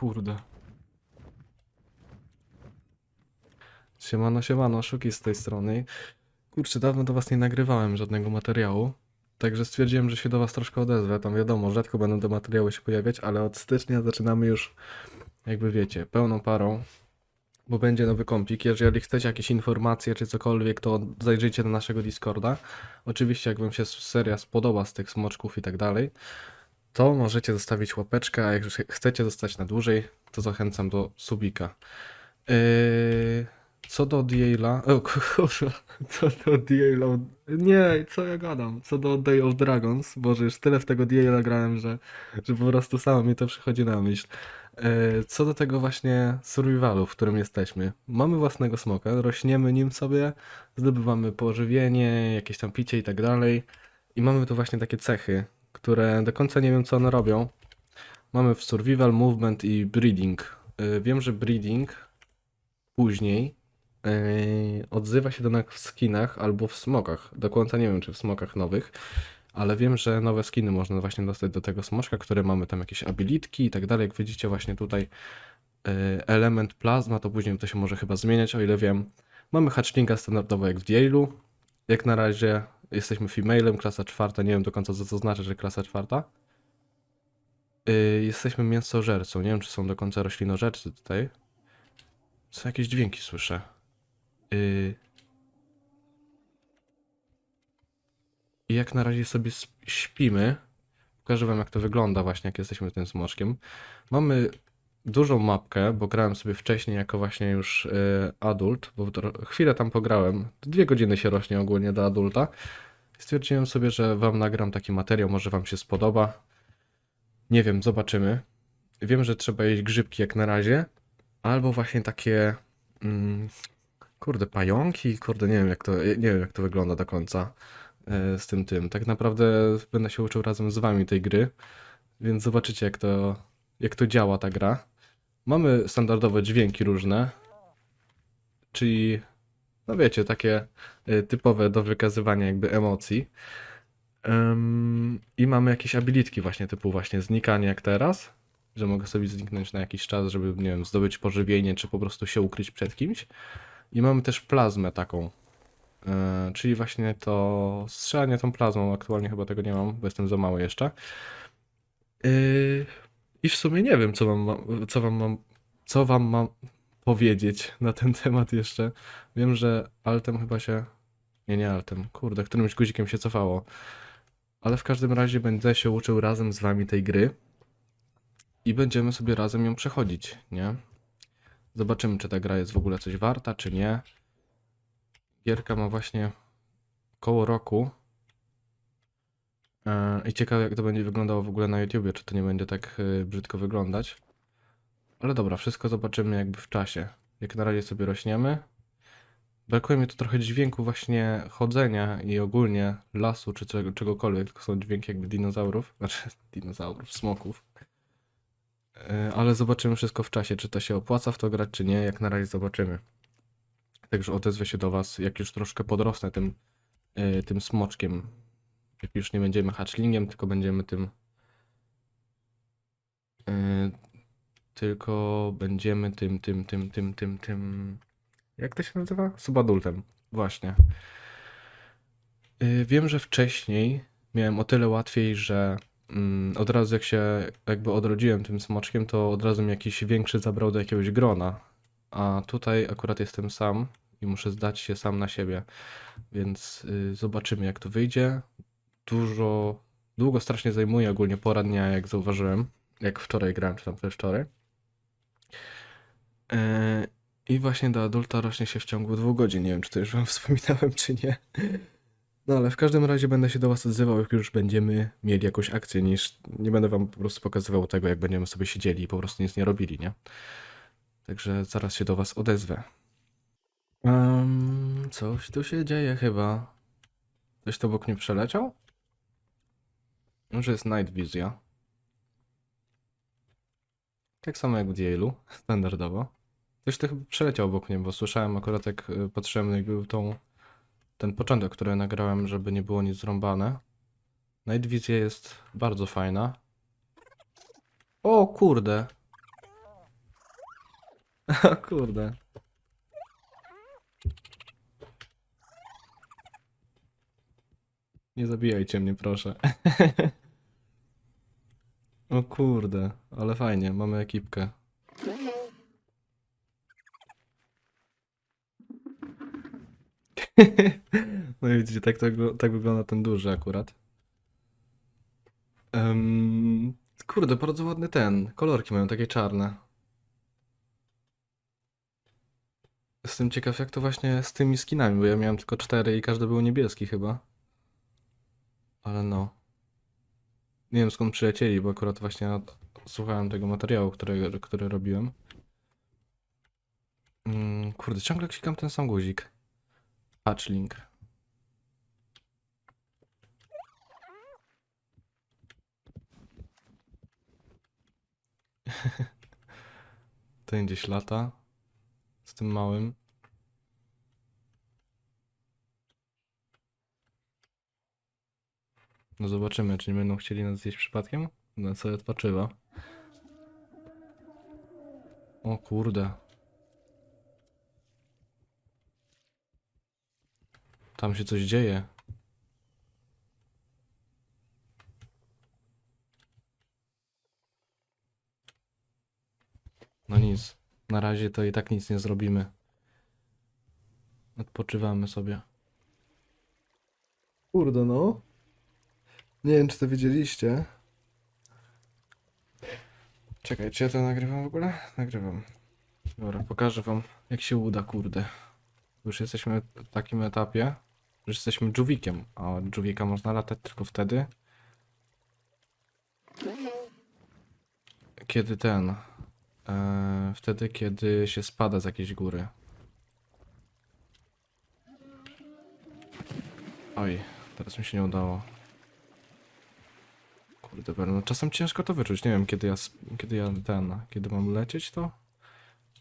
kurde. Siemano, siemano, Szuki z tej strony. Kurczę, dawno do was nie nagrywałem żadnego materiału. Także stwierdziłem, że się do was troszkę odezwę. Tam wiadomo, rzadko będą te materiały się pojawiać, ale od stycznia zaczynamy już, jakby wiecie, pełną parą. Bo będzie nowy kompik. Jeżeli chcecie jakieś informacje czy cokolwiek, to zajrzyjcie do naszego Discorda. Oczywiście, jak wam się seria spodoba z tych smoczków i tak dalej, to możecie zostawić łapeczkę, a jak chcecie zostać na dłużej, to zachęcam do subika. Yy, co do kurwa, co do Diela... Nie, co ja gadam? Co do Day of Dragons, Boże, już tyle w tego Diela grałem, że, że po prostu samo mi to przychodzi na myśl. Yy, co do tego właśnie survivalu, w którym jesteśmy. Mamy własnego smoka, rośniemy nim sobie, zdobywamy pożywienie, jakieś tam picie i tak dalej. I mamy tu właśnie takie cechy, które do końca nie wiem co one robią. Mamy w survival, movement i breeding. Yy, wiem, że breeding później yy, odzywa się do nas w skinach albo w smokach. Do końca nie wiem, czy w smokach nowych, ale wiem, że nowe skiny można właśnie dostać do tego smoczka, które mamy tam jakieś abilitki i tak dalej. Jak widzicie właśnie tutaj yy, element plazma, to później to się może chyba zmieniać, o ile wiem. Mamy hatchlinga standardowo jak w Diailu. Jak na razie jesteśmy femalem, klasa czwarta, nie wiem do końca co to znaczy, że klasa czwarta. Yy, jesteśmy mięsożercą, nie wiem czy są do końca roślinożercy tutaj. Co jakieś dźwięki słyszę. I jak na razie sobie śpimy. Pokażę wam jak to wygląda właśnie, jak jesteśmy tym smoczkiem. Mamy dużą mapkę, bo grałem sobie wcześniej jako właśnie już yy, adult, bo chwilę tam pograłem. Dwie godziny się rośnie ogólnie do adulta. Stwierdziłem sobie, że wam nagram taki materiał, może wam się spodoba. Nie wiem, zobaczymy. Wiem, że trzeba jeść grzybki jak na razie, albo właśnie takie mm, kurde pająki, kurde nie wiem jak to nie wiem jak to wygląda do końca e, z tym tym. Tak naprawdę będę się uczył razem z wami tej gry, więc zobaczycie jak to jak to działa ta gra. Mamy standardowe dźwięki różne, czyli no wiecie, takie y, typowe do wykazywania jakby emocji. I mamy jakieś abilitki właśnie typu właśnie znikanie jak teraz, że mogę sobie zniknąć na jakiś czas, żeby nie wiem, zdobyć pożywienie, czy po prostu się ukryć przed kimś. I mamy też plazmę taką, y, czyli właśnie to strzelanie tą plazmą. Aktualnie chyba tego nie mam, bo jestem za mały jeszcze. Y, I w sumie nie wiem, co wam, ma- co wam mam, co wam mam powiedzieć na ten temat jeszcze. Wiem, że altem chyba się. Nie, nie altem. Kurde, którymś guzikiem się cofało. Ale w każdym razie będę się uczył razem z wami tej gry. I będziemy sobie razem ją przechodzić, nie? Zobaczymy, czy ta gra jest w ogóle coś warta, czy nie. Gierka ma właśnie koło roku. E, I ciekawe, jak to będzie wyglądało w ogóle na YouTubie, czy to nie będzie tak e, brzydko wyglądać. Ale dobra, wszystko zobaczymy jakby w czasie. Jak na razie sobie rośniemy. Brakuje mi tu trochę dźwięku właśnie chodzenia i ogólnie lasu czy czego, czegokolwiek, tylko są dźwięki jakby dinozaurów, znaczy dinozaurów, smoków. Yy, Ale zobaczymy wszystko w czasie, czy to się opłaca w to grać, czy nie, jak na razie zobaczymy. Także odezwę się do was, jak już troszkę podrosnę tym, tym smoczkiem. Jak już nie będziemy hatchlingiem, tylko będziemy tym yy, tylko będziemy tym, tym, tym, tym, tym, tym. Jak to się nazywa? Subadultem. Właśnie. Yy, wiem, że wcześniej miałem o tyle łatwiej, że mm, od razu jak się jakby odrodziłem tym smoczkiem, to od razu mi jakiś większy zabrał do jakiegoś grona. A tutaj akurat jestem sam i muszę zdać się sam na siebie. Więc yy, zobaczymy jak to wyjdzie. Dużo, długo strasznie zajmuje ogólnie pora dnia, jak zauważyłem. Jak wczoraj grałem, czy tam wczoraj. Yy, I właśnie do adulta rośnie się w ciągu dwóch godzin. Nie wiem, czy to już wam wspominałem, czy nie. No ale w każdym razie będę się do was odzywał, jak już będziemy mieli jakąś akcję, niż nie będę wam po prostu pokazywał tego, jak będziemy sobie siedzieli i po prostu nic nie robili, nie? Także zaraz się do was odezwę. Um, coś tu się dzieje chyba. Ktoś to obok mnie przeleciał? Może jest Night Vision. Tak samo jak w Diailu, standardowo. Ktoś to chyba przeleciał obok mnie, bo słyszałem akurat jak y, patrzyłem jak tą, ten początek, który nagrałem, żeby nie było nic zrąbane. Night Vision jest bardzo fajna. O kurde! O kurde. Nie zabijajcie mnie, proszę. O kurde, ale fajnie, mamy ekipkę. No i widzicie, tak, tak, wygląda ten duży akurat. Em, kurde, bardzo ładny ten. Kolorki mają takie czarne. Jestem ciekaw, jak to właśnie z tymi skinami, bo ja miałem tylko cztery i każdy był niebieski chyba. Ale no. Nie wiem skąd przylecieli, bo akurat właśnie słuchałem tego materiału, który, który robiłem. Mm, kurde, ciągle klikam ten sam guzik. Patch link. Ten gdzieś lata. Z tym małym. No zobaczymy, czy nie będą chcieli nas zjeść przypadkiem? No sobie odpoczywa. O kurde. Tam się coś dzieje. No nic. Na razie to i tak nic nie zrobimy. Odpoczywamy sobie. Kurde no. Nie wiem, czy to widzieliście. Czekaj, czy ja to nagrywam w ogóle? Nagrywam. Dobra, pokażę wam, jak się uda, kurde. Już jesteśmy w takim etapie, że jesteśmy dżuwikiem, a dżuwika można latać tylko wtedy, kiedy ten, e, wtedy, kiedy się spada z jakiejś góry. Oj, teraz mi się nie udało. Kurde, no czasem ciężko to wyczuć. Nie wiem, kiedy ja, kiedy ja ten, kiedy mam lecieć, to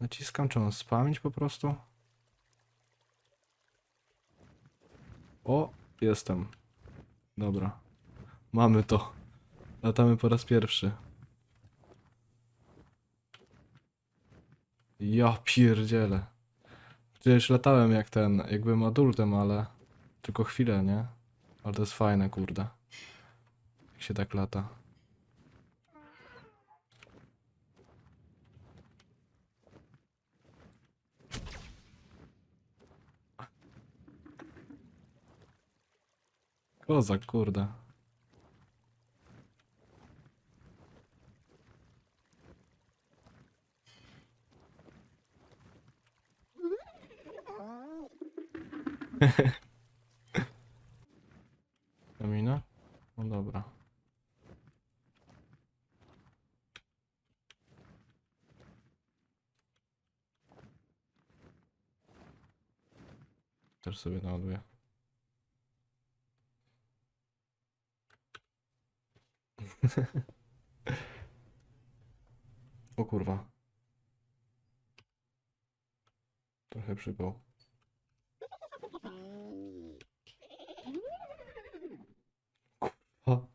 naciskam, czy mam spamić po prostu. O, jestem. Dobra. Mamy to. Latamy po raz pierwszy. Ja pierdzielę. Przecież latałem jak ten, jak byłem adultem, ale tylko chwilę, nie? Ale to jest fajne, kurde. Jak się tak lata. Kozak, kurde. Kamina? No dobra. Też sobie naładuję. O kurwa. Trochę przypał. Kurwa.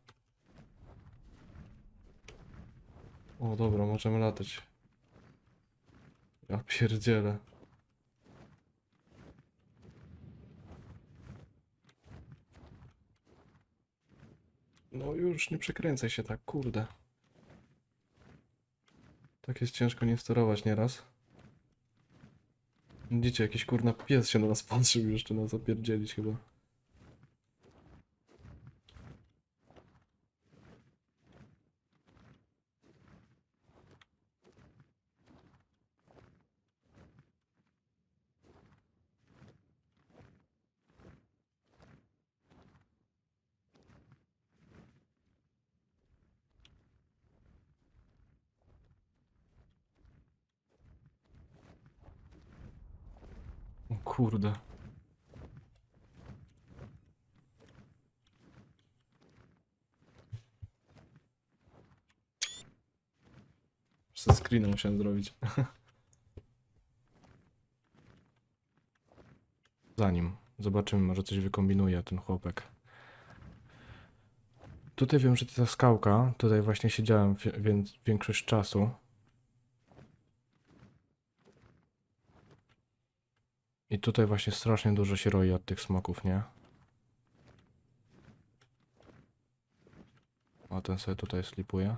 O dobra, możemy latać. Ja pierdzielę. No już nie przekręcaj się tak, kurde. Tak jest ciężko nie sterować nieraz. Widzicie, jakiś kurna pies się na nas patrzył jeszcze nas opierdzielić chyba. Kurde. Ze screena musiałem zrobić. Zanim zobaczymy, może coś wykombinuje ten chłopek. Tutaj wiem, że to ta skałka. Tutaj właśnie siedziałem więc większość czasu. I tutaj właśnie strasznie dużo się roi od tych smoków, nie? O, ten sobie tutaj slipuje.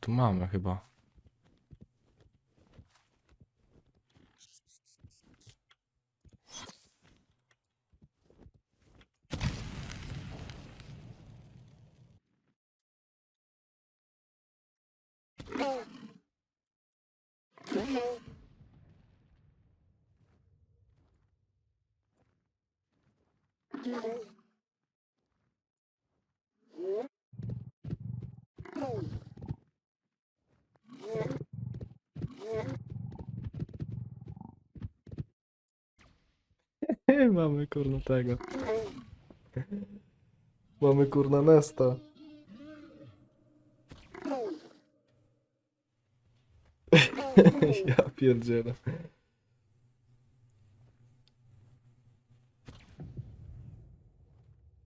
Tu mamy chyba. Mamy kurna tego. Mamy kurna Nesta. ja pierdzielę.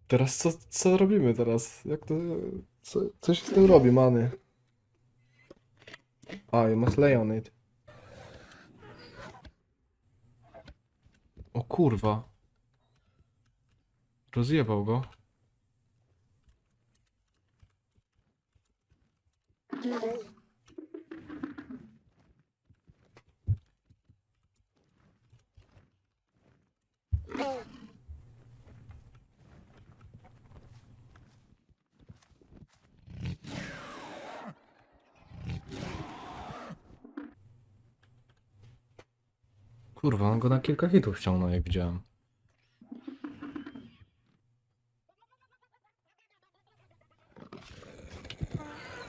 Teraz co, co robimy teraz? Jak to... Co, co się z tym robi, many? A, you must lay on it. O kurwa. Rozjebał go. Kurwa, on go na kilka hitów ściągnął, jak widziałem.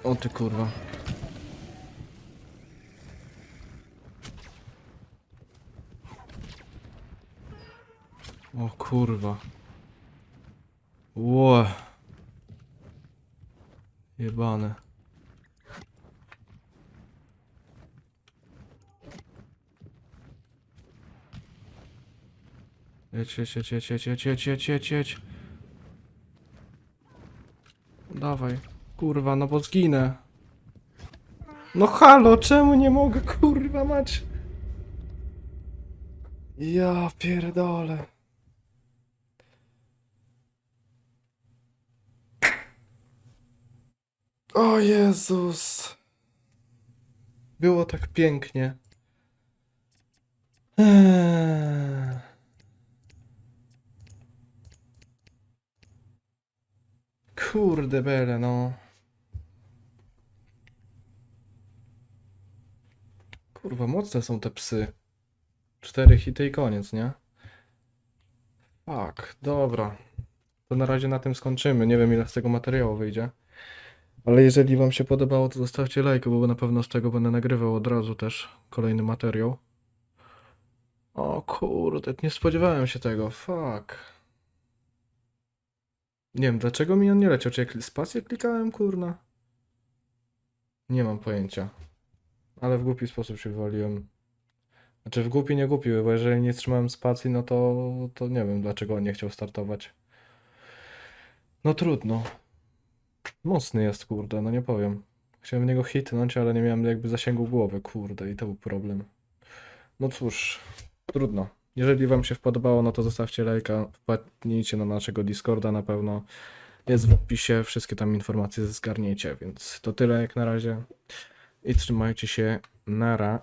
O ty kurwa. O kurwa. Ło. Jebane. Jedź, jedź, jedź, jedź, jedź, jedź. Dawaj. Kurwa, no bo zginę. No halo, czemu nie mogę, kurwa mać? Ja pierdolę. O Jezus. Było tak pięknie. Eee. Kurde bele, no. Kurwa, mocne są te psy. Cztery hity i koniec, nie? Tak, dobra. To na razie na tym skończymy. Nie wiem ile z tego materiału wyjdzie. Ale jeżeli wam się podobało, to zostawcie lajka, bo na pewno z tego będę nagrywał od razu też kolejny materiał. O kurde, nie spodziewałem się tego. Fuck. Nie wiem, dlaczego mi on nie leciał. Czy jak spację klikałem, kurna? Nie mam pojęcia. Ale w głupi sposób się wywaliłem. Znaczy w głupi nie głupi, bo jeżeli nie trzymałem spacji, no to, to nie wiem dlaczego on nie chciał startować. No trudno. Mocny jest, kurde, no nie powiem. Chciałem w niego hitnąć, ale nie miałem jakby zasięgu głowy, kurde, i to był problem. No cóż, trudno. Jeżeli wam się podobało, no to zostawcie lajka, wpadnijcie na naszego Discorda na pewno. Jest w opisie, wszystkie tam informacje zgarniecie, więc to tyle jak na razie. I trzymajcie się, nara.